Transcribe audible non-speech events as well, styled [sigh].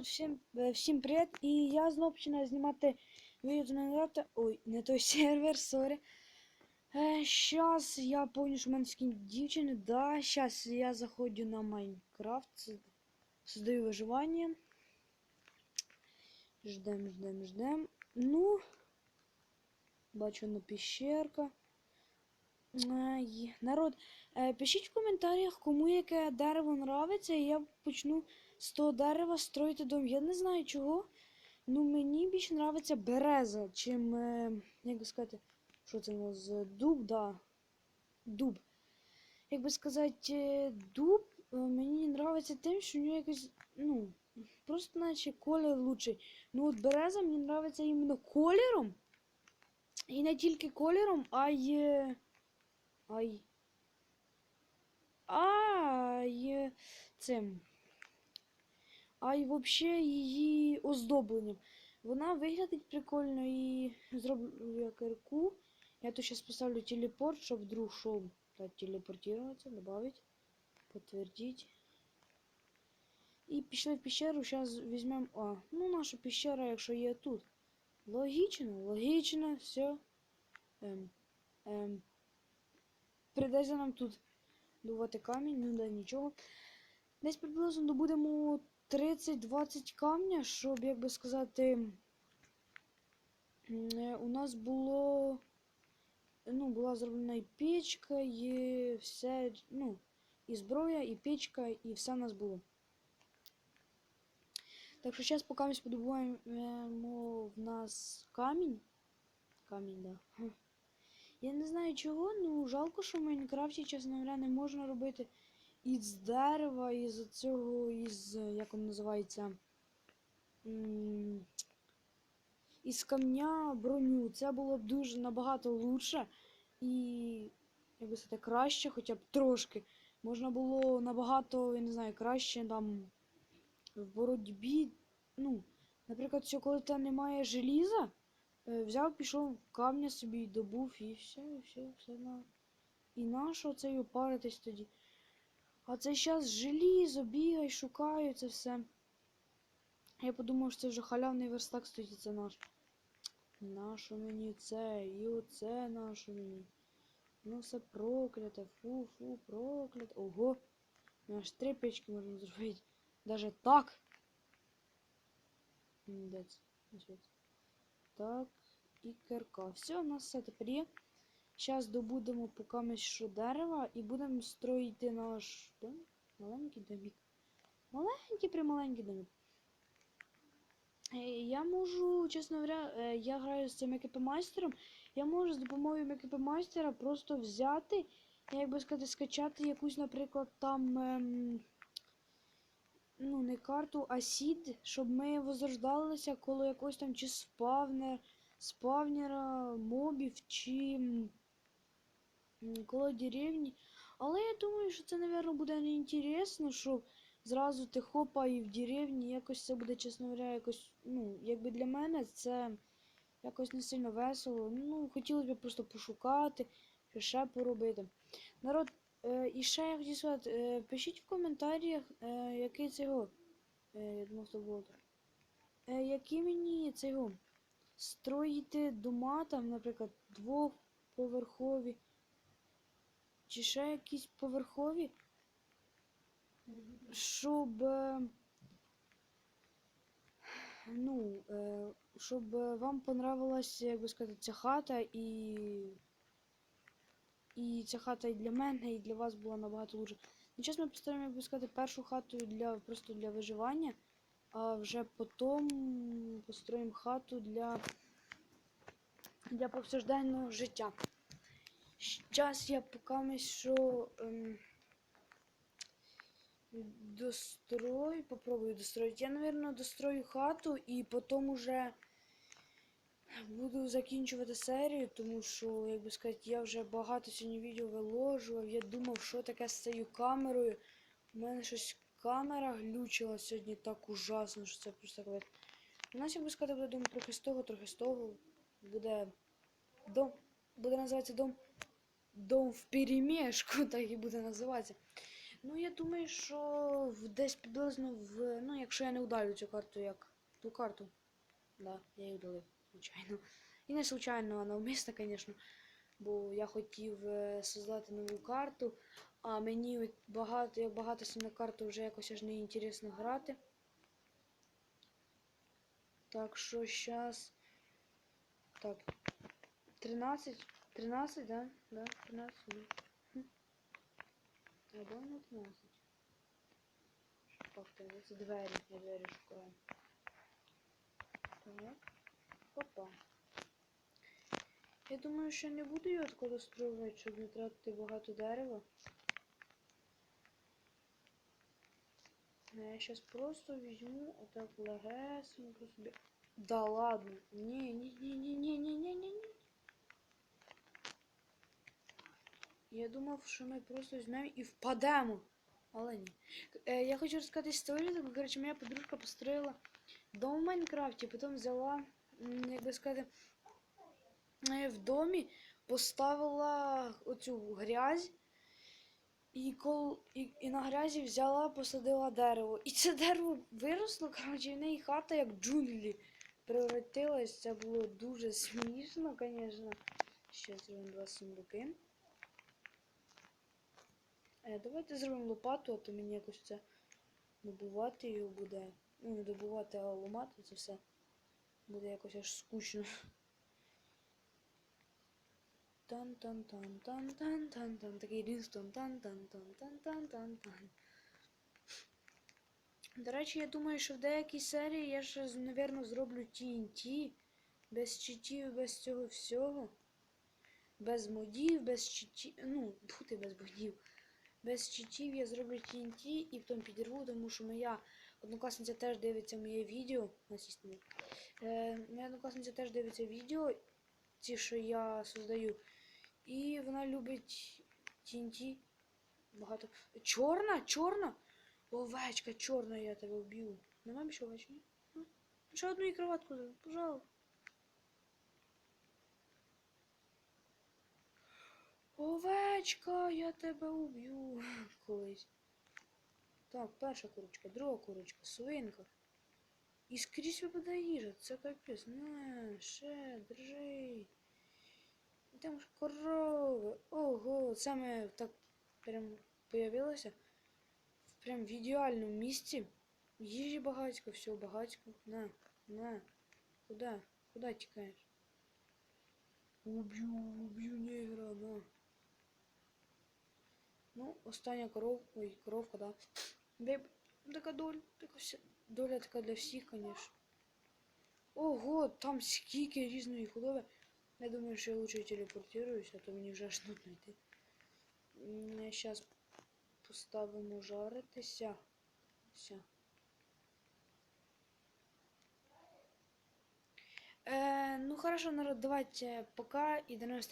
народ, всім, е, всім привіт! І я знову починаю знімати відео на. Ой, не той [laughs] сервер, сорі. Е, щас я помню, що в мене скін дівчини. Да, щас я заходжу на Майнкрафт. Создаю виживання. Ждем, ждем, ждем. Ну. Бачу на піщерка. Народ, е, пишіть в коментарях, кому яке дерево нравиться, і я почну з того дерева строїти дом. Я не знаю чого. Ну мені більше нравиться береза, чим, е, як би сказати, що це нас дуб, да. Дуб. Як би сказати, е, дуб е, мені нравиться тим, що у нього якось, ну, просто наче колір лучший. Ну от береза мені нравиться іменно кольором. І не тільки кольором, а й. е, Ай. Ай. Цим. А й взагалі її оздобленням. Вона виглядить прикольно і зроблю я кирку. Я тут зараз поставлю телепорт, щоб вдруг шов та телепортуватися, добавить, підтвердити. І пішли в пещеру, зараз візьмемо. А, ну наша пещера, якщо є тут. Логічно, логічно, все. Ем, ем. Придеться нам тут добувати камінь, ну да нічого. Десь приблизно добудемо 30-20 камня, щоб, як би сказати, е, у нас було. Ну, була зроблена і печка, і все, ну, і зброя, і печка, і все у нас було. Так що зараз поки ми подобуваємо в нас камінь. Камінь, да. Я не знаю чого, ну жалко, що в Майнкрафті, чесно говоря, не можна робити із дерева, із цього, із, як воно називається, із камня броню. Це було б дуже набагато лучше і, як би сказати, краще, хоча б трошки. Можна було набагато, я не знаю, краще там в боротьбі. Ну, наприклад, що коли там немає желіза, е, взяв, пішов камня собі добув і все, і все, все на. І нащо це паритись тоді? А це зараз желізо, бігай, шукаю це все. Я подумав, що це вже халявний верстак стоїть, це наш. Нащо мені це? І оце нащо мені? Ну все прокляте, фу, фу, прокляте. Ого! Ну, Аж три печки можна зробити. Даже так. М, Де це? Ось от. Так, і кирка. Все, у нас все тепер є. Зараз добудемо поки що дерева і будемо строїти наш дом. Маленький домик. Маленький прималенький домик. Е, Я можу, чесно говоря, е, я граю з цим екіпомайстером. Я можу з допомогою екіпомайстера просто взяти, як би сказати, скачати якусь, наприклад, там. Ем, ну, не карту, а сід, щоб ми возрождалися коло якогось там чи спавнер, спавнера, мобів, чи коло деревні. Але я думаю, що це, напевно, буде неінтересно, що зразу ти хопа і в деревні якось це буде, чесно говоря, якось, ну, якби для мене це якось не сильно весело. Ну, хотілося б просто пошукати, що ще поробити. Народ, Е, і ще я хотів сказати, е, пишіть в коментарях, е, який це його. Е, я думав, було. Е, які мені це його строїти дома, там, наприклад, двохповерхові. Чи ще якісь поверхові. Щоб. е, Ну, е, щоб вам понравилась, як би сказати, ця хата і. І ця хата і для мене, і для вас була набагато лучше. Ну, зараз ми поставимо, як би сказати, першу хату для просто для виживання, а вже потім построїмо хату для, для повсякденного життя. Зараз я поки що ем, дострою, попробую достроїти. Я, мабуть, дострою хату і потім уже буду закінчувати серію, тому що, як би сказати, я вже багато сьогодні відео виложував. Я думав, що таке з цією камерою. У мене щось камера глючила сьогодні так ужасно, що це просто капець. У нас, як би сказати, буде дом трохи з того, трохи з того. Буде дом. Буде називатися дом. Дом в перемішку, [laughs] так і буде називатися. Ну, я думаю, що десь приблизно в. Ну, якщо я не удалю цю карту, як ту карту. Да, я її удалив, звичайно. І не случайно, а навмисно, звісно. Бо я хотів е, создати нову карту, а мені багато, як багато саме карту вже якось аж не інтересно грати. Так що зараз. Так. 13. 13, да? Да, 13, да. Хм. Або не 13. Що так, це двері, я двері шукаю. Так. Опа. Я думаю, що не буду його тако достроювати, щоб не тратити багато дерева. Я зараз просто візьму отак легесенько собі. Да ладно. Ні, ні, ні, ні, ні, ні, ні, ні, ні. Я думав, що ми просто візьмемо і впадемо. Але ні. Е, я хочу розказати історію. Коротше, моя подружка построїла дом в Майнкрафті, потім взяла, як би сказати, е, в домі поставила оцю грязь. І, кол... і, і на грязі взяла, посадила дерево. І це дерево виросло, коротше, в неї хата як джунглі превратилась. Це було дуже смішно, звісно. Ще зробимо два сундуки. Е, давайте зробимо лопату, а то мені якось це добувати його буде. Ну, не добувати, а ламати це все. Буде якось аж скучно. тан тан тан тан тан тан тан Такий рінстон тан тан тан тан тан тан тан До речі, я думаю, що в деякій серії я ще, напевно, зроблю TNT. Без читів, без цього всього. Без модів, без читів. Ну, бути без модів. Без читів я зроблю TNT і потім підірву, тому що моя однокласниця теж дивиться моє відео. Е, моя однокласниця теж дивиться відео, ті, що я создаю. І вона любить TNT. Багато. Чорна? Чорна? Овечка, чорна, я тебе вб'ю. Нема більше овечки? Ще одну і кроватку зроби, пожалуйста. Овечка, я тебе уб'ю [laughs] колись. Так, перша курочка, друга курочка, свинка. І скрізь випадає їжа, це капець. На, ще, держи. І Там ж корови. Ого, саме так прям появилося. Прям в ідеальному місці. Їжі багатько, все багатько. На, на. Куда? Куда тікаєш? Уб'ю, уб'ю негра, на. Ну, остання коров. Ой, коровка, да. Беб, така доля, така вся. Доля така для всіх, конечно. Ого, там скільки різної худоби. Я думаю, що я лучше телепортируюсь, а то мені вже аж нудно йти. Зараз поставимо жаритися. Все. Е, ну хорошо, народ, давайте пока і до нових